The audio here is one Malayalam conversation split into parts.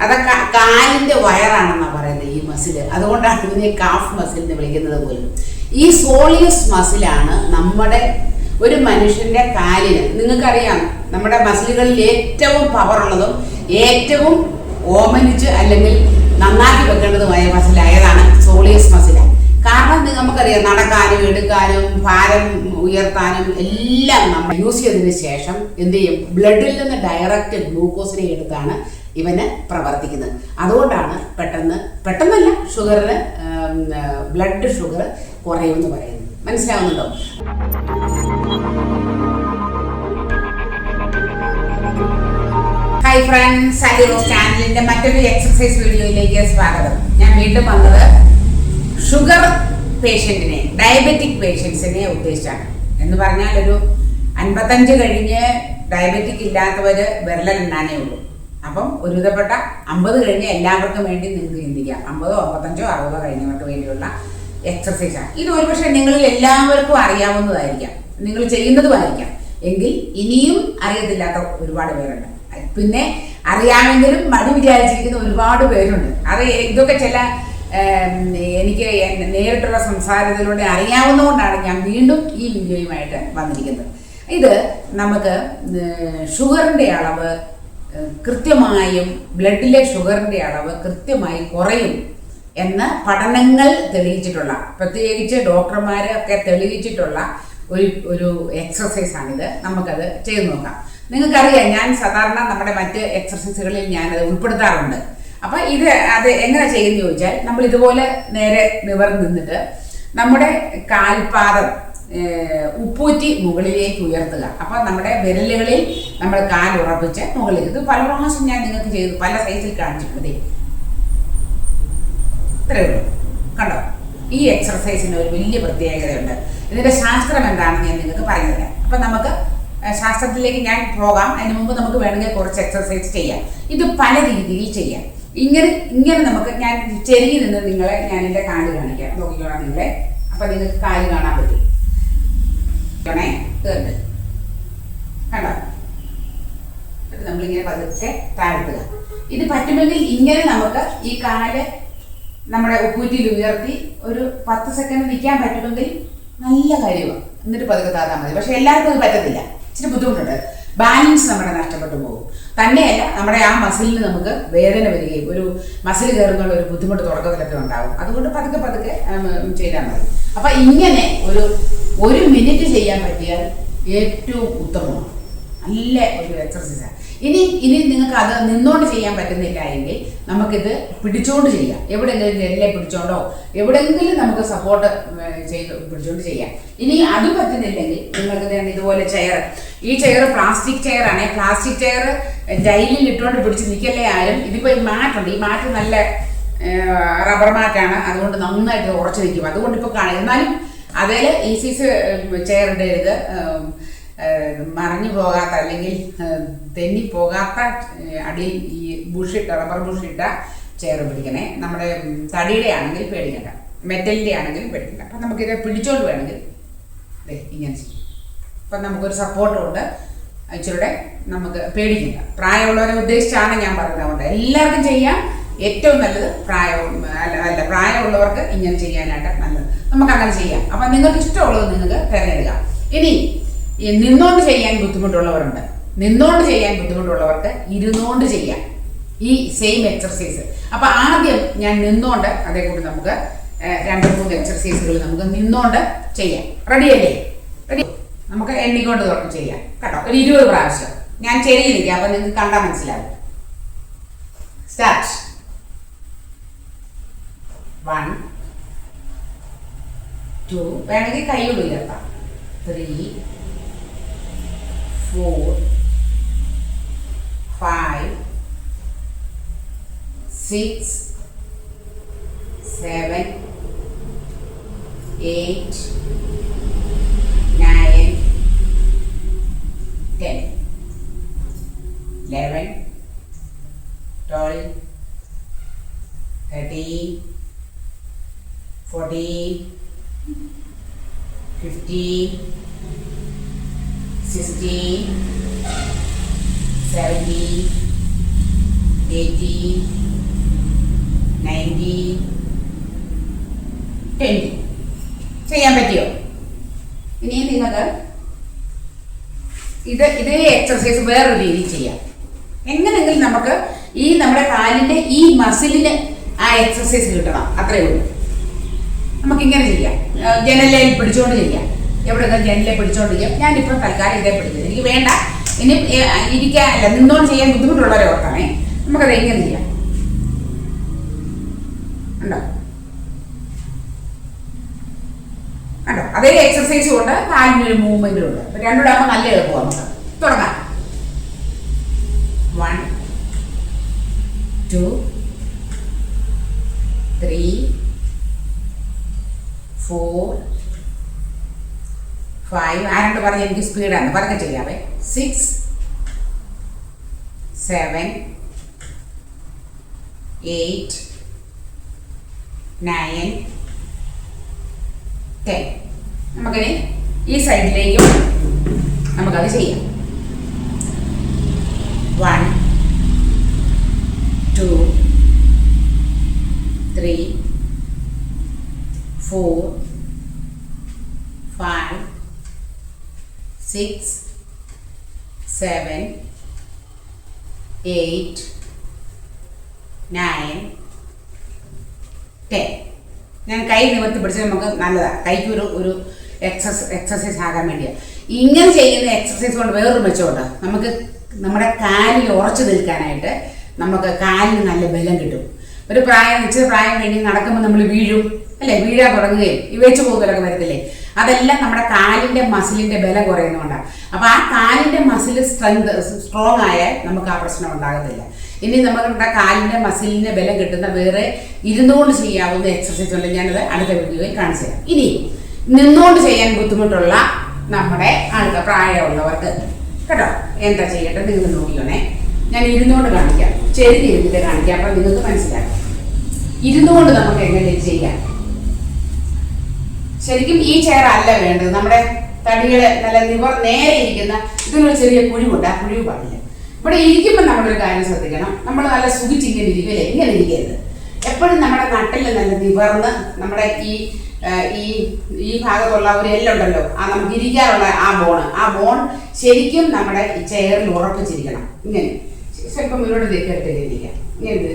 അതൊക്കെ കാലിന്റെ വയറാണെന്നാണ് പറയുന്നത് ഈ മസിൽ അതുകൊണ്ടാണ് ഇതിനെ കാഫ് മസിൽ എന്ന് വിളിക്കുന്നത് പോലും. ഈ സോളിയസ് മസിലാണ് നമ്മുടെ ഒരു മനുഷ്യന്റെ കാലിന് നിങ്ങൾക്കറിയാം നമ്മുടെ മസിലുകളിൽ ഏറ്റവും പവർ ഉള്ളതും ഏറ്റവും ഓമനിച്ച് അല്ലെങ്കിൽ നന്നാക്കി വെക്കേണ്ടതുമായ മസിലായതാണ് സോളിയസ് മസില കാരണം നമുക്കറിയാം നടക്കാനും എടുക്കാനും ഭാരം ഉയർത്താനും എല്ലാം നമ്മൾ യൂസ് ചെയ്തതിന് ശേഷം എന്ത് ചെയ്യും? ബ്ലഡിൽ നിന്ന് ഡയറക്റ്റ് ഗ്ലൂക്കോസിനെ എടുത്താണ് ഇവന് പ്രവർത്തിക്കുന്നത്. അതുകൊണ്ടാണ് പെട്ടെന്ന് പെട്ടെന്നല്ല ഷുഗറിന് ബ്ലഡ് ഷുഗർ കുറയുമെന്ന് പറയുന്നത്. മനസ്സിലാവുന്നുണ്ടോ? ഹൈ ഫ്രണ്ട്സ് ഹലോ ചാനലിന്റെ മറ്റൊരു എക്സസൈസ് വീഡിയോയിലേക്ക് സ്വാഗതം. ഞാൻ വീണ്ടും വന്നത് ഷുഗർ പേഷ്യന്റിനെ ഡയബറ്റിക് പേഷ്യൻസിനെ ഉദ്ദേശിച്ചാണ്. എന്ന് പറഞ്ഞാൽ ഒരു അൻപത്തഞ്ച് കഴിഞ്ഞ് ഡയബറ്റിക് ഇല്ലാത്തവര് വിരലെണ്ണാനേ ഉള്ളൂ. അപ്പം ഒരുവിധപ്പെട്ട അമ്പത് കഴിഞ്ഞ എല്ലാവർക്കും വേണ്ടി നിങ്ങൾക്ക് ചിന്തിക്കാം. അമ്പതോ അമ്പത്തഞ്ചോ അറുപതോ കഴിഞ്ഞവർക്ക് വേണ്ടിയുള്ള എക്സസൈസാണ് ഇത് ഒരുപക്ഷെ നിങ്ങളിൽ എല്ലാവർക്കും അറിയാവുന്നതായിരിക്കാം. നിങ്ങൾ ചെയ്യുന്നതുമായിരിക്കാം. എങ്കിൽ ഇനിയും അറിയത്തില്ലാത്ത ഒരുപാട് പേരുണ്ട്. പിന്നെ അറിയാമെങ്കിലും മടി വിചാരിച്ചിരിക്കുന്ന ഒരുപാട് പേരുണ്ട്. അത് ഇതൊക്കെ ചില എനിക്ക് നേരിട്ടുള്ള സംസാരത്തിലൂടെ അറിയാവുന്നതുകൊണ്ടാണ് ഞാൻ വീണ്ടും ഈ വീഡിയോയുമായിട്ട് വന്നിരിക്കുന്നത്. ഇത് നമുക്ക് ഷുഗറിന്റെ അളവ് കൃത്യമായും ബ്ലഡിലെ ഷുഗറിന്റെ അളവ് കൃത്യമായി കുറയും എന്ന് പഠനങ്ങൾ തെളിയിച്ചിട്ടുള്ള പ്രത്യേകിച്ച് ഡോക്ടർമാരൊക്കെ തെളിയിച്ചിട്ടുള്ള ഒരു ഒരു എക്സസൈസാണിത് നമുക്കത് ചെയ്തു നോക്കാം. നിങ്ങൾക്കറിയാം ഞാൻ സാധാരണ നമ്മുടെ മറ്റ് എക്സസൈസുകളിൽ ഞാനത് ഉൾപ്പെടുത്താറുണ്ട്. അപ്പൊ ഇത് അത് എങ്ങനെ ചെയ്യുന്നു ചോദിച്ചാൽ നമ്മൾ ഇതുപോലെ നേരെ നിവർന്ന് നിന്നിട്ട് നമ്മുടെ കാൽപാദം ഉപ്പൂറ്റി മുകളിലേക്ക് ഉയർത്തുക. അപ്പൊ നമ്മുടെ വിരലുകളിൽ നമ്മൾ കാൽ ഉറപ്പിച്ച് മുകളിൽ. ഇത് പല പ്രാവശ്യം ഞാൻ നിങ്ങൾക്ക് ചെയ്തു പല സൈസിൽ കാണിച്ചിട്ടുണ്ട്. ഇത്രയേ ഉള്ളൂ. കണ്ടോ? ഈ എക്സർസൈസിന് ഒരു വലിയ പ്രത്യേകതയുണ്ട്. ഇതിന്റെ ശാസ്ത്രം എന്താണെന്ന് ഞാൻ നിങ്ങൾക്ക് പറഞ്ഞു തരാം അപ്പൊ നമുക്ക് ശാസ്ത്രത്തിലേക്ക് ഞാൻ പോകാം. അതിന് മുമ്പ് നമുക്ക് വേണമെങ്കിൽ കുറച്ച് എക്സർസൈസ് ചെയ്യാം. ഇത് പല രീതിയിൽ ചെയ്യാം. ഇങ്ങനെ ഇങ്ങനെ നമുക്ക് ഞാൻ ചെരിഞ്ഞ് നിന്ന് നിങ്ങളെ ഞാൻ എന്റെ കാൽ കാണിക്കാം. നോക്കിക്കോളാം നിങ്ങളെ. അപ്പൊ നിങ്ങൾക്ക് കാൽ കാണാൻ പറ്റും. ണേ ഇതുണ്ട് കണ്ടോ? നമ്മളിങ്ങനെ പതുക്കെ താഴ്ത്തുക. ഇത് പറ്റുമെങ്കിൽ ഇങ്ങനെ നമുക്ക് ഈ കാൽ നമ്മുടെ ഉപ്പൂറ്റിയിൽ ഉയർത്തി ഒരു പത്ത് സെക്കൻഡ് നിൽക്കാൻ പറ്റുമെങ്കിൽ നല്ല കാര്യമാണ് എന്നിട്ട് പതുക്കെ താത്താൽ മതി. പക്ഷെ എല്ലാവർക്കും അത് പറ്റത്തില്ല. ഇച്ചിരി ബുദ്ധിമുട്ടുണ്ട്. ബാലൻസ് നമ്മുടെ നഷ്ടപ്പെട്ടു പോകും. തന്നെയല്ല നമ്മുടെ ആ മസിലിന് നമുക്ക് വേദന വരികയും ഒരു മസിൽ കയറുന്നുള്ള ഒരു ബുദ്ധിമുട്ട് തുടക്കത്തിലൊക്കെ ഉണ്ടാവും. അതുകൊണ്ട് പതുക്കെ പതുക്കെ ചെയ്താൽ മതി. അപ്പൊ ഇങ്ങനെ ഒരു ഒരു മിനിറ്റ് ചെയ്യാൻ പറ്റിയാൽ ഏറ്റവും ഉത്തമമാണ്. നല്ല ഒരു എക്സർസൈസാണ് ഇനി ഇനി നിങ്ങൾക്ക് അത് നിന്നോണ്ട് ചെയ്യാൻ പറ്റുന്നില്ല എങ്കിൽ നമുക്കിത് പിടിച്ചോണ്ട് ചെയ്യാം. എവിടെയെങ്കിലും നെല്ലെ പിടിച്ചോണ്ടോ എവിടെയെങ്കിലും നമുക്ക് സപ്പോർട്ട് ചെയ്ത് പിടിച്ചോണ്ട് ചെയ്യാം. ഇനി അത് പറ്റുന്നില്ലെങ്കിൽ നിങ്ങൾക്ക് ഇതുപോലെ ചെയർ ഈ ചെയർ പ്ലാസ്റ്റിക് ചെയർ ആണ്. പ്ലാസ്റ്റിക് ചെയർ ജയിലിൽ ഇട്ടുകൊണ്ട് പിടിച്ച് നിൽക്കല്ലേ ആരും? ഇതിപ്പോൾ ഈ മാറ്റുണ്ട് ഈ മാറ്റ് നല്ല റബ്ബർ മാറ്റാണ് അതുകൊണ്ട് നന്നായിട്ട് ഉറച്ചു നിൽക്കും. അതുകൊണ്ട് ഇപ്പോൾ കാണും എന്നാലും അതിൽ സീസ് ചെയറിന്റെ ഇത് മറിഞ്ഞു പോകാത്ത അല്ലെങ്കിൽ തെന്നി പോകാത്ത അടി ഈ ബുഷിട്ട റബ്ബർ ബുഷിട്ട ചെയർ പിടിക്കണേ. നമ്മുടെ തടിയുടെ ആണെങ്കിൽ പേടിക്കണ്ട. മെറ്റലിന്റെ ആണെങ്കിൽ പേടിക്കണ്ട. അപ്പം നമുക്കിത് പിടിച്ചോണ്ട് വേണമെങ്കിൽ അതെ ഇങ്ങനെ ചെയ്യും. അപ്പം നമുക്കൊരു സപ്പോർട്ട് കൊണ്ട് ഇച്ചിരൂടെ നമുക്ക് പേടിക്കണ്ട. പ്രായമുള്ളവരെ ഉദ്ദേശിച്ചാണ് ഞാൻ പറയുന്നത് അതുകൊണ്ട് എല്ലാവർക്കും ചെയ്യാം. ഏറ്റവും നല്ലത് പ്രായം അല്ല അല്ല പ്രായമുള്ളവർക്ക് ഇങ്ങനെ ചെയ്യാനായിട്ട് നല്ലത്. നമുക്ക് അങ്ങനെ ചെയ്യാം. അപ്പം നിങ്ങൾക്ക് ഇഷ്ടമുള്ളത് നിങ്ങൾക്ക് തിരഞ്ഞെടുക്കാം. ഇനി നിന്നുകൊണ്ട് ചെയ്യാൻ ബുദ്ധിമുട്ടുള്ളവരുണ്ട്. നിന്നോണ്ട് ചെയ്യാൻ ബുദ്ധിമുട്ടുള്ളവർക്ക് ഇരുന്നുകൊണ്ട് ചെയ്യാം. ഈ സെയിം എക്സർസൈസ് അപ്പൊ ആദ്യം ഞാൻ നിന്നോണ്ട് അതേ കൂടി നമുക്ക് രണ്ട് മൂന്ന് എക്സർസൈസുകൾ നമുക്ക് നിന്നോണ്ട് ചെയ്യാം. റെഡി അല്ലേ? റെഡി നമുക്ക് എണ്ണിക്കൊണ്ട് തുറന്ന് ചെയ്യാം. കേട്ടോ? ഒരു ഇരുപത് പ്രാവശ്യം. ഞാൻ ചെറിയിരിക്കാം അപ്പൊ നിങ്ങൾക്ക് കണ്ടാൽ മനസ്സിലാവും. സ്റ്റാർട്ട് ടു വേണമെങ്കിൽ കൈ ഉയർത്താം three four five six seven eight nineteen twenty ചെയ്യാൻ പറ്റിയോ? ഇനി നിങ്ങൾക്ക് ഇത് ഇതേ എക്സർസൈസ് വേറൊരു രീതിയിൽ ചെയ്യാം. എങ്ങനെയെങ്കിലും നമുക്ക് ഈ നമ്മുടെ കാലിന്റെ ഈ മസിലിന് ആ എക്സർസൈസ് കിട്ടണം. അത്രയേ ഉള്ളൂ. നമുക്കിങ്ങനെ ചെയ്യാം. ആ, ജനലയിൽ പിടിച്ചുകൊണ്ട് ചെയ്യാം. എവിടെ നിന്ന് ജനലിൽ പിടിച്ചുകൊണ്ട് ചെയ്യാം. ഞാനിപ്പോൾ തൽക്കാലം ഇതേ പിടിക്കുന്നത് എനിക്ക് വേണ്ട. ഇനി ഇരിക്കാൻ അല്ല നിന്നോണ്ട് ചെയ്യാൻ ബുദ്ധിമുട്ടുള്ളവരെ ഓർത്താണേ നമുക്കത് എങ്ങനെ ചെയ്യാം? ഉണ്ടോ? കണ്ടോ? അതേ എക്സസൈസ് കൊണ്ട് കാലിനൊരു മൂവ്മെന്റും ഉണ്ട്. രണ്ടുകൂടെ ആകുമ്പോൾ നല്ല എളുപ്പമാണ് നമുക്ക് തുടങ്ങാം. One two three four five ആരോട് പറഞ്ഞ് എനിക്ക് സ്പീഡാണ് പറഞ്ഞ ചെയ്യാവേ six seven eight nine ten നമുക്കിനി ഈ സൈഡിലേക്കും നമുക്കത് ചെയ്യാം. One two three four five six seven eight nine ten ഞാൻ കൈ നിവർത്തി പിടിച്ചത് നമുക്ക് നല്ലതാണ് കൈക്ക് ഒരു ഒരു എക്സസ് എക്സസൈസ് ആകാൻ വേണ്ടിയാണ് ഇങ്ങനെ ചെയ്യുന്ന എക്സസൈസ് കൊണ്ട് വേറൊരു മെച്ചമുണ്ട്. നമുക്ക് നമ്മുടെ കാലിൽ ഉറച്ചു നിൽക്കാനായിട്ട് നമുക്ക് കാലിന് നല്ല ബലം കിട്ടും. ഒരു പ്രായം നിശ്ചിത പ്രായം കഴിഞ്ഞ് നടക്കുമ്പോൾ നമ്മൾ വീഴും. അല്ലേ? വീഴാൻ തുടങ്ങുകയും ഈ വെച്ച് പോകുന്നതൊക്കെ വരത്തില്ലേ? അതെല്ലാം നമ്മുടെ കാലിന്റെ മസിലിന്റെ ബലം കുറയുന്നതുകൊണ്ടാണ് അപ്പൊ ആ കാലിന്റെ മസിൽ സ്ട്രെങ്ത് സ്ട്രോങ് ആയാൽ നമുക്ക് ആ പ്രശ്നം ഉണ്ടാകത്തില്ല. ഇനി നമ്മുടെ കാലിന്റെ മസിലിന്റെ ബലം കിട്ടുന്ന വേറെ ഇരുന്നുകൊണ്ട് ചെയ്യാവുന്ന എക്സസൈസ് ഉണ്ട് ഞാനത് അടുത്ത വീഡിയോയിൽ കാണിച്ചു തരാം. ഇനി നിന്നുകൊണ്ട് ചെയ്യാൻ ബുദ്ധിമുട്ടുള്ള നമ്മുടെ ആളുകൾ പ്രായമുള്ളവർക്ക്. കേട്ടോ? എന്താ ചെയ്യട്ടെ നിങ്ങൾ നോക്കിയോണേ ഞാൻ ഇരുന്നുകൊണ്ട് കാണിക്കാം. ചെരുതി ഇരുന്നിട്ട് കാണിക്കാം. അപ്പം നിങ്ങൾക്ക് മനസ്സിലാക്കാം ഇരുന്നുകൊണ്ട് നമുക്ക് എങ്ങനെ ചെയ്യാം? ശരിക്കും ഈ ചെയർ അല്ല വേണ്ടത്. നമ്മുടെ തടികളെ നല്ല നിവർ നേരെ ഇരിക്കുന്ന ഇതിനൊരു ചെറിയ കുഴിവുണ്ട്. ആ കുഴിവ് പാടില്ല ഇവിടെ ഇരിക്കുമ്പോൾ നമ്മളൊരു കാര്യം ശ്രദ്ധിക്കണം. നമ്മൾ നല്ല സുഖിച്ചിങ്ങനെ ഇങ്ങനെ ഇരിക്കും ഇങ്ങനെ ഇരിക്കരുത്. എപ്പോഴും നമ്മുടെ നട്ടിൽ നല്ല നിവർന്ന് നമ്മുടെ ഈ ഈ ഈ ഭാഗത്തുള്ള ഒരു എല്ലുണ്ടല്ലോ ആ നമുക്ക് ഇരിക്കാനുള്ള ആ ബോൺ ആ ബോൺ ശരിക്കും നമ്മുടെ ചെയറിൽ ഉറപ്പിച്ചിരിക്കണം. ഇങ്ങനെ. സ്വല്പം മുന്നോട്ട് തേക്കെടുത്ത് ഇരിക്കാം ഇങ്ങനെ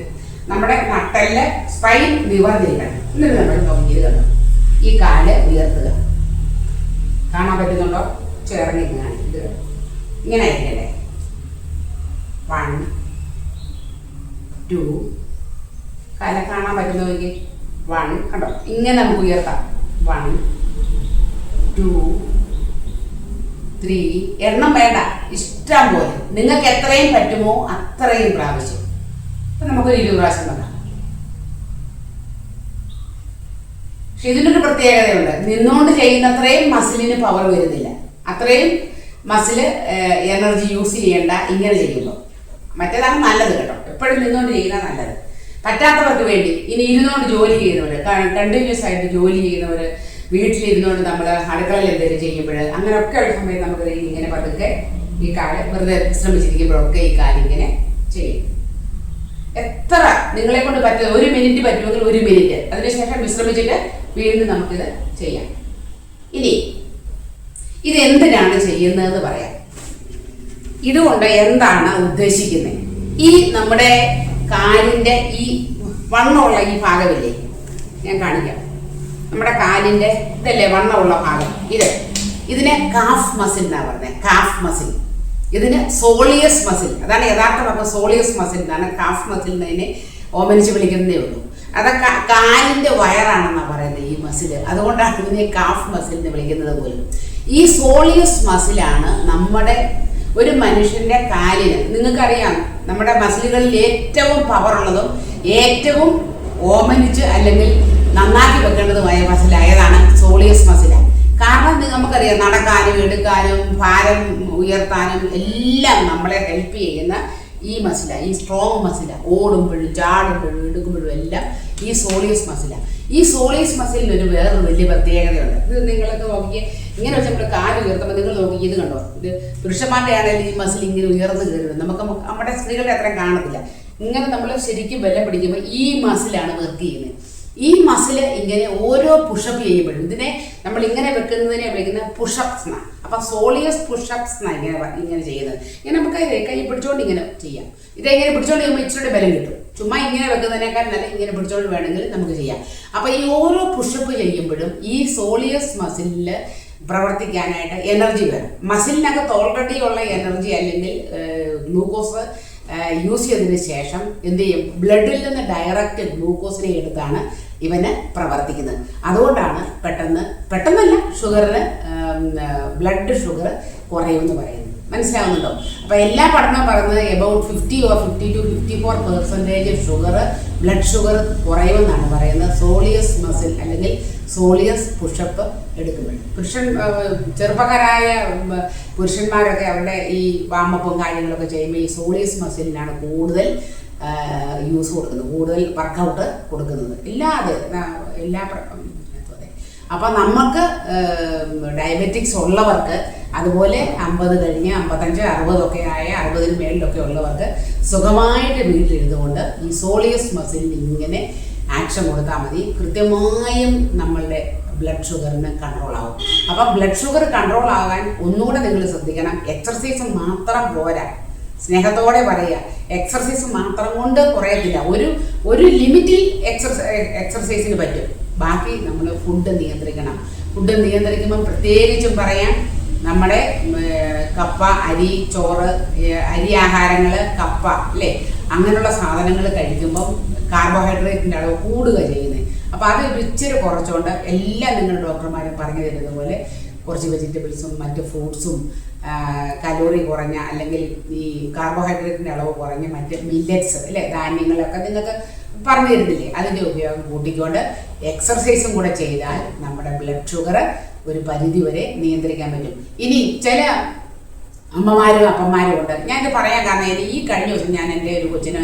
നമ്മുടെ നട്ടലിൽ സ്പൈൻ നിവർന്നിരിക്കണം. എന്നിട്ട് നമ്മൾ നോക്കിയത് കണ്ടോ ഈ കാൽ ഉയർത്തുക. കാണാൻ പറ്റുന്നുണ്ടോ? ചേർന്ന് ഇങ്ങനെ ഇത്. ഇങ്ങനെ ആയിരിക്കല്ലേ വൺ ടു കാല കാണാൻ പറ്റുന്നുവെങ്കിൽ വൺ കണ്ടോ? ഇങ്ങനെ നമുക്ക് ഉയർത്താം. വൺ ടു ത്രീ എണ്ണം വേണ്ട. ഇഷ്ടം പോലെ. നിങ്ങൾക്ക് എത്രയും പറ്റുമോ അത്രയും പ്രാവശ്യം. ഇപ്പം നമുക്കൊരു ഇരുപത് പ്രാവശ്യം പക്ഷെ ഇതിനൊരു പ്രത്യേകതയുണ്ട്. നിന്നുകൊണ്ട് ചെയ്യുന്നത്രയും മസിലിന് പവർ വരുന്നില്ല. അത്രയും മസിൽ എനർജി യൂസ് ചെയ്യേണ്ട ഇങ്ങനെ ചെയ്യുമ്പോൾ മറ്റേതാണ് നല്ലത് കേട്ടോ. എപ്പോഴും നിന്നുകൊണ്ട് ചെയ്യുന്ന നല്ലത്. പറ്റാത്തവർക്ക് വേണ്ടി ഇനി ഇരുന്നുകൊണ്ട് ജോലി ചെയ്യുന്നവർ കണ്ടിന്യൂസ് ആയിട്ട് ജോലി ചെയ്യുന്നവർ വീട്ടിലിരുന്നുകൊണ്ട് നമ്മൾ അടുക്കളയിൽ എന്തെങ്കിലും ചെയ്യുമ്പോൾ അങ്ങനെയൊക്കെ ഉള്ള സമയത്ത് നമുക്ക് ഇങ്ങനെ പതുക്കെ ഈ കാൽ വെറുതെ ശ്രമിച്ചിരിക്കുമ്പോഴൊക്കെ ഈ കാലിങ്ങനെ ചെയ്യും. എത്ര നിങ്ങളെ കൊണ്ട് പറ്റുന്ന ഒരു മിനിറ്റ് പറ്റുമെങ്കിൽ ഒരു മിനിറ്റ് അതിനുശേഷം വിശ്രമിച്ചിട്ട് വീണ്ടും നമുക്കിത് ചെയ്യാം. ഇനി ഇത് എന്തിനാണ് ചെയ്യുന്നതെന്ന് പറയാം. ഇതുകൊണ്ട് എന്താണ് ഉദ്ദേശിക്കുന്നത് ഈ നമ്മുടെ കാലിന്റെ ഈ വണ്ണമുള്ള ഈ ഭാഗമില്ലേ? ഞാൻ കാണിക്കാം. നമ്മുടെ കാലിന്റെ ഇതല്ലേ വണ്ണമുള്ള ഭാഗം? ഇത്. ഇതിനെ കാഫ് മസിൽ എന്നാ പറഞ്ഞത് കാഫ് മസിൽ ഇതിന് സോളിയസ് മസിൽ അതാണ് യഥാർത്ഥ പറഞ്ഞ സോളിയസ് മസിൽ എന്നാണ് കാഫ് മസിൽ എന്നതിനെ ഓമനിച്ച് വിളിക്കുന്നതേ ഉള്ളൂ. അത് കാലിന്റെ വയറാണെന്നാണ് പറയുന്നത് ഈ മസിൽ. അതുകൊണ്ടാണ് ഇതിനെ കാഫ് മസിൽ എന്ന് വിളിക്കുന്നത് പോലും. ഈ സോളിയസ് മസിലാണ് നമ്മുടെ ഒരു മനുഷ്യന്റെ കാലിന് നിങ്ങൾക്കറിയാം നമ്മുടെ മസിലുകളിൽ ഏറ്റവും പവറുള്ളതും ഏറ്റവും ഓമനിച്ച് അല്ലെങ്കിൽ നന്നാക്കി വെക്കേണ്ടതുമായ മസിലായതാണ് സോളിയസ് മസില. കാരണം നമുക്കറിയാം നടക്കാനും എടുക്കാനും ഭാരം ഉയർത്താനും എല്ലാം നമ്മളെ ഹെൽപ്പ് ചെയ്യുന്ന ഈ മസില ഈ സ്ട്രോങ് മസില ഓടുമ്പോഴും ചാടുമ്പോഴും എടുക്കുമ്പോഴും എല്ലാം ഈ സോളിയസ് മസില ഈ സോളിയസ് മസിലിന് ഒരു വേറൊരു വലിയ പ്രത്യേകതയുണ്ട്. ഇത് നിങ്ങളൊക്കെ നോക്കിയ ഇങ്ങനെ വെച്ച് നമ്മൾ കാൽ ഉയർത്തുമ്പോൾ നിങ്ങൾ നോക്കി ഇത് കണ്ടോ? ഇത് പുരുഷന്മാരുടെ ആണെങ്കിലും ഈ മസിൽ ഇങ്ങനെ ഉയർന്നു കയറുന്നത് നമുക്ക് നമ്മുടെ സ്ത്രീകളുടെ അത്രയും കാണത്തില്ല. ഇങ്ങനെ നമ്മൾ ശരിക്കും ബലം പിടിക്കുമ്പോൾ ഈ മസിലാണ് വർക്ക് ചെയ്യുന്നത്. ഈ മസിൽ ഇങ്ങനെ ഓരോ പുഷപ്പ് ചെയ്യുമ്പോഴും ഇതിനെ നമ്മൾ ഇങ്ങനെ വെക്കുന്നതിനെ വിളിക്കുന്ന പുഷപ്സ് എന്നാണ് അപ്പം സോളിയസ് പുഷപ്സ് എന്നാണ് ഇങ്ങനെ ഇങ്ങനെ ചെയ്യുന്നത്. ഇങ്ങനെ നമുക്ക് കൈ പിടിച്ചോണ്ട് ഇങ്ങനെ ചെയ്യാം. ഇതെങ്ങനെ പിടിച്ചുകൊണ്ട് ചെയ്യുമ്പോൾ ഇച്ചിരി ബലം കിട്ടും. ചുമ്മാ ഇങ്ങനെ വെക്കുന്നതിനേക്കാൾ നല്ല ഇങ്ങനെ പിടിച്ചുകൊണ്ട് വേണമെങ്കിൽ നമുക്ക് ചെയ്യാം. അപ്പം ഈ ഓരോ പുഷപ്പ് ചെയ്യുമ്പോഴും ഈ സോളിയസ് മസിലിൽ പ്രവർത്തിക്കാനായിട്ട് എനർജി വേണം. മസിലിനകത്ത് ഓൾറെഡി ഉള്ള എനർജി അല്ലെങ്കിൽ ഗ്ലൂക്കോസ് യൂസ് ചെയ്തതിന് ശേഷം എന്ത് ചെയ്യും? ബ്ലഡിൽ നിന്ന് ഡയറക്റ്റ് ഗ്ലൂക്കോസിനെ എടുത്താണ് ഇവന് പ്രവർത്തിക്കുന്നത്. അതുകൊണ്ടാണ് പെട്ടെന്ന് പെട്ടെന്നല്ല ഷുഗറിന് ബ്ലഡ് ഷുഗർ കുറയുമെന്ന് പറയുന്നത്. മനസ്സിലാവുന്നുണ്ടോ? അപ്പോൾ എല്ലാ പഠനവും പറയുന്നത് about fifty or fifty two fifty four percentage sugar blood sugar കുറയുമെന്നാണ് പറയുന്നത്. സോളിയസ് മസിൽ അല്ലെങ്കിൽ സോളിയസ് പുഷപ്പ് എടുക്കുമ്പോൾ പുരുഷൻ ചെറുപ്പക്കാരായ പുരുഷന്മാരൊക്കെ അവരുടെ ഈ വാമപ്പും കാര്യങ്ങളൊക്കെ ചെയ്യുമ്പോൾ ഈ സോളിയസ് മസിലിനാണ് കൂടുതൽ യൂസ് കൊടുക്കുന്നത് കൂടുതൽ വർക്കൗട്ട് കൊടുക്കുന്നത്. ഇല്ലാതെ എല്ലാ. അപ്പം നമുക്ക് ഡയബറ്റിക്സ് ഉള്ളവർക്ക് അതുപോലെ അമ്പത് കഴിഞ്ഞ് അമ്പത്തഞ്ച് അറുപതൊക്കെ ആയ അറുപതിന് മേളിലൊക്കെ ഉള്ളവർക്ക് സുഖമായിട്ട് വീട്ടിലിരുന്നുകൊണ്ട് ഈ സോളിയസ് മസിലിന് ഇങ്ങനെ ആക്ഷൻ കൊടുത്താൽ മതി. കൃത്യമായും നമ്മളുടെ ബ്ലഡ് ഷുഗറിന് കൺട്രോൾ ആവും. അപ്പം ബ്ലഡ് ഷുഗർ കൺട്രോൾ ആകാൻ ഒന്നുകൂടെ നിങ്ങൾ ശ്രദ്ധിക്കണം. എക്സർസൈസ് മാത്രം പോരാ. സ്നേഹത്തോടെ പറയുക. എക്സർസൈസ് മാത്രം കൊണ്ട് കുറയത്തില്ല. ഒരു ഒരു ലിമിറ്റിൽ എക്സർസൈ എക്സർസൈസിന് പറ്റും. ബാക്കി നമ്മൾ ഫുഡ് നിയന്ത്രിക്കണം. ഫുഡ് നിയന്ത്രിക്കുമ്പോൾ പ്രത്യേകിച്ചും പറയാൻ നമ്മുടെ കപ്പ അരി ചോറ് അരി ആഹാരങ്ങൾ കപ്പ അല്ലേ? അങ്ങനെയുള്ള സാധനങ്ങൾ കഴിക്കുമ്പം കാർബോഹൈഡ്രേറ്റിന്റെ അളവ് കൂടുക ചെയ്യുന്നത് അപ്പോൾ അത് ഒരു കുറച്ചുകൊണ്ട് എല്ലാം നിങ്ങൾ ഡോക്ടർമാരും പറഞ്ഞു തരുന്നത് പോലെ കുറച്ച് വെജിറ്റബിൾസും മറ്റ് ഫ്രൂട്ട്സും കലോറി കുറഞ്ഞ അല്ലെങ്കിൽ ഈ കാർബോഹൈഡ്രേറ്റിന്റെ അളവ് കുറഞ്ഞ മറ്റ് മില്ലറ്റ്സ് അല്ലേ? ധാന്യങ്ങളൊക്കെ നിങ്ങൾക്ക് പറഞ്ഞു തരുന്നില്ലേ? അതിന്റെ ഉപയോഗം കൂട്ടിക്കൊണ്ട് എക്സർസൈസും കൂടെ ചെയ്താൽ നമ്മുടെ ബ്ലഡ് ഷുഗർ ഒരു പരിധി വരെ നിയന്ത്രിക്കാൻ പറ്റും. ഇനി ചില അമ്മമാരും അപ്പന്മാരും ഉണ്ട്. ഞാൻ ഇത് പറയാൻ കാരണം ഈ കഴിഞ്ഞ ദിവസം ഞാൻ എന്റെ ഒരു കൊച്ചിന്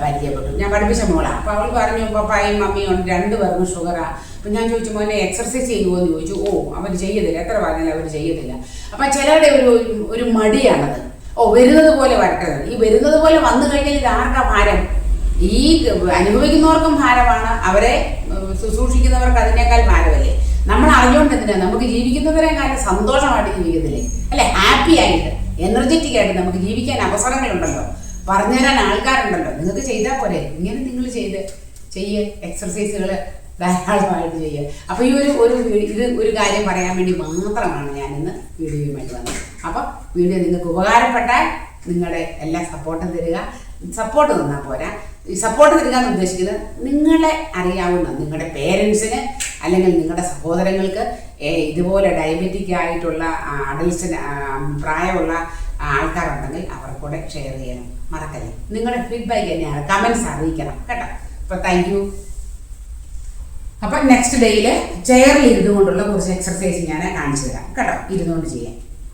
പരിചയപ്പെട്ടു. ഞാൻ പഠിപ്പിച്ച മോളാണ് അപ്പോൾ അവൾ പറഞ്ഞു പപ്പായും മമ്മിയും ഉണ്ട് രണ്ട് പേർക്കും ഷുഗറാ അപ്പം ഞാൻ ചോദിച്ചു മോനെ എക്സർസൈസ് ചെയ്യുമോ എന്ന് ചോദിച്ചു ഓ അവർ ചെയ്യത്തില്ല. എത്ര പറഞ്ഞാലും അവർ ചെയ്യത്തില്ല. അപ്പം ചിലരുടെ ഒരു ഒരു മടിയാണത്. ഓ വരുന്നത് പോലെ വരട്ടത് ഈ വരുന്നത് പോലെ വന്നു കഴിഞ്ഞാൽ ഇത് ഭാരം? ഈ അനുഭവിക്കുന്നവർക്കും ഭാരമാണ്. അവരെ ശുശ്രൂഷിക്കുന്നവർക്ക് അതിനേക്കാൾ ഭാരമല്ലേ? നമ്മൾ അറിഞ്ഞുകൊണ്ട് എന്തിനാ നമുക്ക് ജീവിക്കുന്നവരെ കാലം സന്തോഷമായിട്ട് ജീവിക്കുന്നില്ലേ? അല്ലെ? ഹാപ്പി ആയിട്ട് എനർജറ്റിക് ആയിട്ട് നമുക്ക് ജീവിക്കാൻ അവസരങ്ങളുണ്ടല്ലോ. പറഞ്ഞുതരാൻ ആൾക്കാരുണ്ടല്ലോ. നിങ്ങൾക്ക് ചെയ്താൽ പോരെ. ഇങ്ങനെ നിങ്ങൾ ചെയ്ത് ചെയ്യേ. എക്സർസൈസുകൾ ധാരാളമായിട്ട് ചെയ്യുക അപ്പോൾ ഈ ഒരു ഒരു ഇത് ഒരു കാര്യം പറയാൻ വേണ്ടി മാത്രമാണ് ഞാൻ ഇന്ന് വീഡിയോയുമായിട്ട് വന്നത്. അപ്പോൾ വീഡിയോ നിങ്ങൾക്ക് ഉപകാരപ്പെട്ടാൽ നിങ്ങളുടെ എല്ലാ സപ്പോർട്ടും തരിക. സപ്പോർട്ട് തന്നാൽ പോരാ. സപ്പോർട്ട് നൽകാൻ ഉദ്ദേശിക്കുന്നത് നിങ്ങളെ അറിയാവുന്ന നിങ്ങളുടെ പേരൻസിന് അല്ലെങ്കിൽ നിങ്ങളുടെ സഹോദരങ്ങൾക്ക് ഇതുപോലെ ഡയബറ്റിക് ആയിട്ടുള്ള അഡൽസിന് പ്രായമുള്ള ആൾക്കാരുണ്ടെങ്കിൽ അവർക്കൂടെ ഷെയർ ചെയ്യണം മറക്കല്ലേ? നിങ്ങളുടെ ഫീഡ്ബാക്ക് തന്നെയാണ്. കമൻസ് അറിയിക്കണം കേട്ടോ. അപ്പോൾ താങ്ക് യു അപ്പം നെക്സ്റ്റ് ഡേയിൽ ചെയറിൽ ഇരുന്നുകൊണ്ടുള്ള കുറച്ച് എക്സർസൈസ് ഞാൻ കാണിച്ചു തരാം കേട്ടോ. ഇരുന്നുകൊണ്ട് ചെയ്യാം.